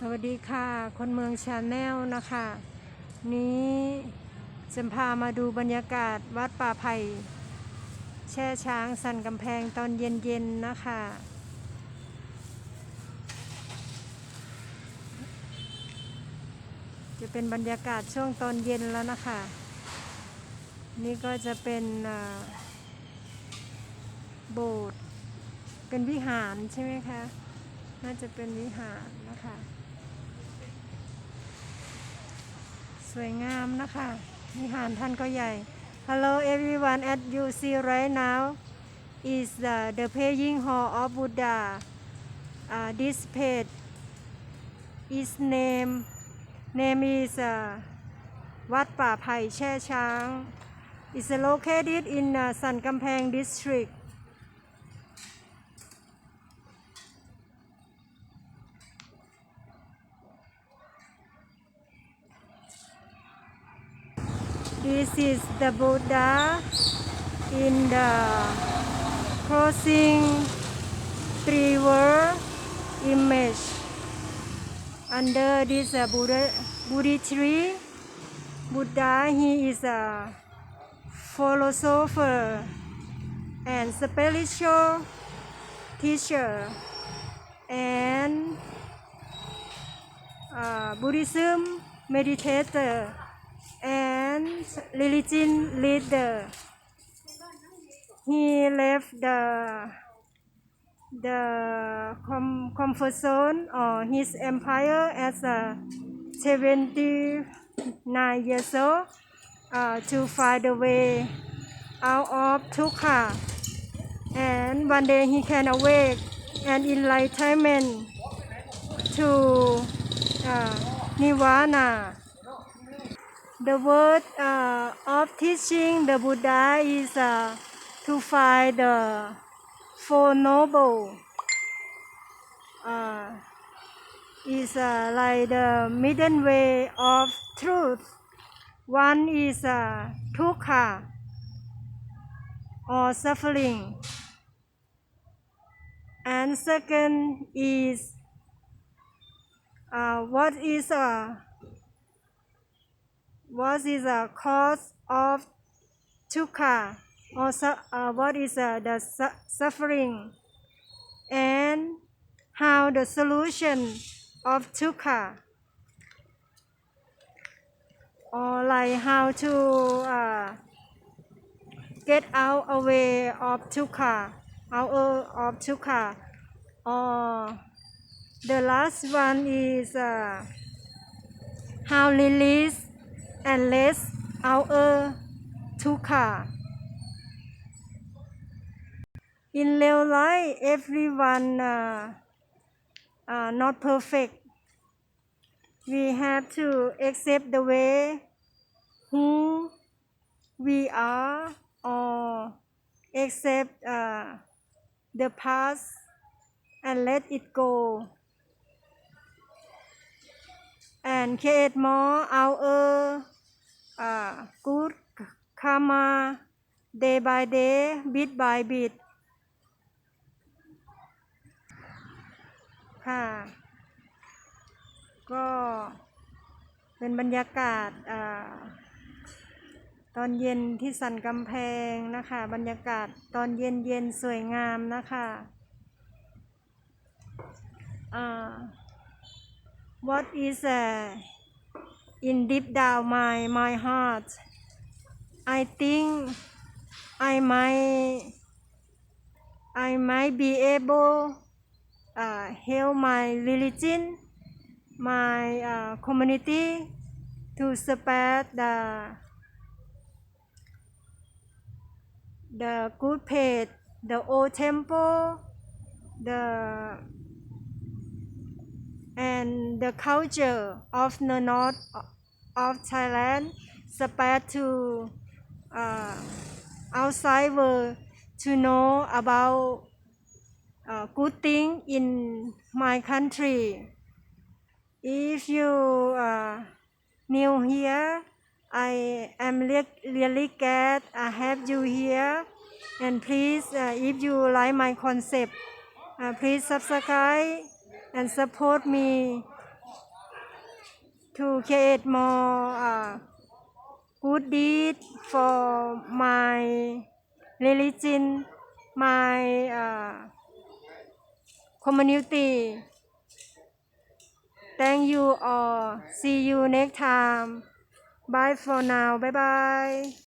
สวัสดีค่ะ คนเมืองชาแนลนะคะ นี้จะพามาดูบรรยากาศวัดป่าไผ่แช่ช้างสันกำแพงตอนเย็นๆนะคะ จะเป็นบรรยากาศช่วงตอนเย็นแล้วนะคะ นี่ก็จะเป็นโบสถ์เป็นวิหารใช่ไหมคะ น่าจะเป็นวิหารนะคะ สวยงามนะคะวิหารท่านก็ใหญ่ Hello everyone at you see right now is the the paying hall of Buddha uh, this page is name name is uh, วัดป่าไผ่แช่ช้าง is located in uh, สันกำแพง district This is the Buddha in the crossing three world image. Under this uh, Buddha, Buddha tree, Buddha he is a philosopher and spiritual teacher and uh, Buddhism meditator and religion leader. He left the the com- comfort zone or his empire as a 79 years old uh, to find a way out of dukkha. And one day he can awake and enlightenment to uh, nirvana. The word uh, of teaching the Buddha is uh, to find the Four Noble. Uh, is uh, like the middle way of truth. One is uh, or suffering, and second is uh, what is uh, what is the cause of dukkha? Or uh, what is uh, the su- suffering? And how the solution of dukkha? Or like how to uh, get out away of dukkha out of dukkha? Or the last one is uh, how release and let our two car. In real life, everyone uh, are not perfect. We have to accept the way who we are or accept uh, the past and let it go and create more our uh, good karma day by day, bit by bit. ค่ะ ก็เป็นบรรยากาศอาตอนเย็นที่สันกำแพงนะคะ บรรยากาศตอนเย็นเย็นสวยงามนะคะอ่า what is uh, in deep down my my heart. I think I might I might be able uh, help my religion my uh, community to spread the the good faith the old temple the and the culture of the north of Thailand spread to uh, outside world to know about uh, good thing in my country. If you uh, new here, I am re- really glad I have you here. And please, uh, if you like my concept, uh, please subscribe and support me to create more uh, good deed for my religion, my uh, community. Thank you all. See you next time. Bye for now. Bye bye.